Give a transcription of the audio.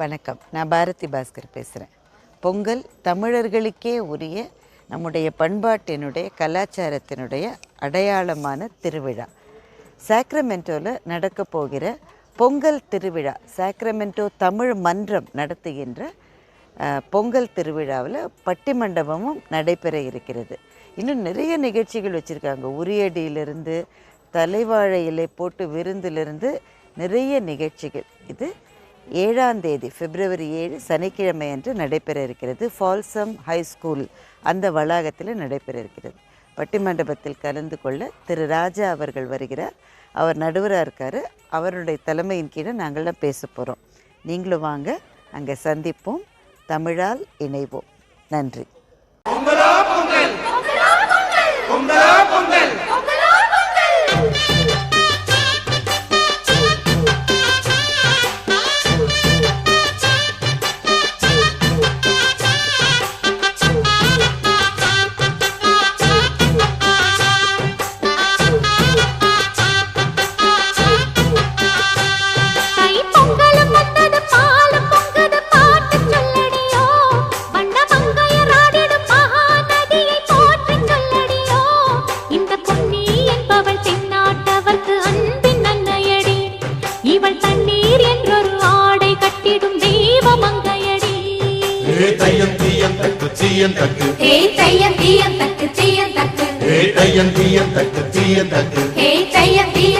வணக்கம். நான் பாரதி பாஸ்கர் பேசுகிறேன் பொங்கல் தமிழர்களுக்கே உரிய நம்முடைய பண்பாட்டினுடைய கலாச்சாரத்தினுடைய அடையாளமான திருவிழா. சாக்ரமெண்டோவில் நடக்க போகிற பொங்கல் திருவிழா சாக்ரமெண்டோ தமிழ் மன்றம் நடத்துகின்ற பொங்கல் திருவிழாவில் பட்டி மண்டபமும் நடைபெற இருக்கிறது. இன்னும் நிறைய நிகழ்ச்சிகள் வச்சுருக்காங்க. உரியடியிலிருந்து தலைவாழை இலை போட்டு விருந்திலிருந்து நிறைய நிகழ்ச்சிகள். இது ஏழாம் தேதி பிப்ரவரி ஏழு சனிக்கிழமை அன்று நடைபெற இருக்கிறது. ஃபால்சம் ஹை ஸ்கூல் அந்த வளாகத்தில் நடைபெற இருக்கிறது. பட்டிமண்டபத்தில் கலந்து கொள்ள திரு ராஜா அவர்கள் வருகிறார். அவர் நடுவராக இருக்கார். அவருடைய தலைமையின் கீழே நாங்கள்லாம் பேச போகிறோம் நீங்களும் வாங்க அங்கே சந்திப்போம். தமிழால் இணைவோம். நன்றி. தையம் தீயம் தக்கு தீயம் தக்கு. ஹே தையம் தீயம் தக்கு தீயம் தக்கு. ஏ தையம் தீயம் தக்கு தீயம் தக்கு. ஹே தையம் தீயம்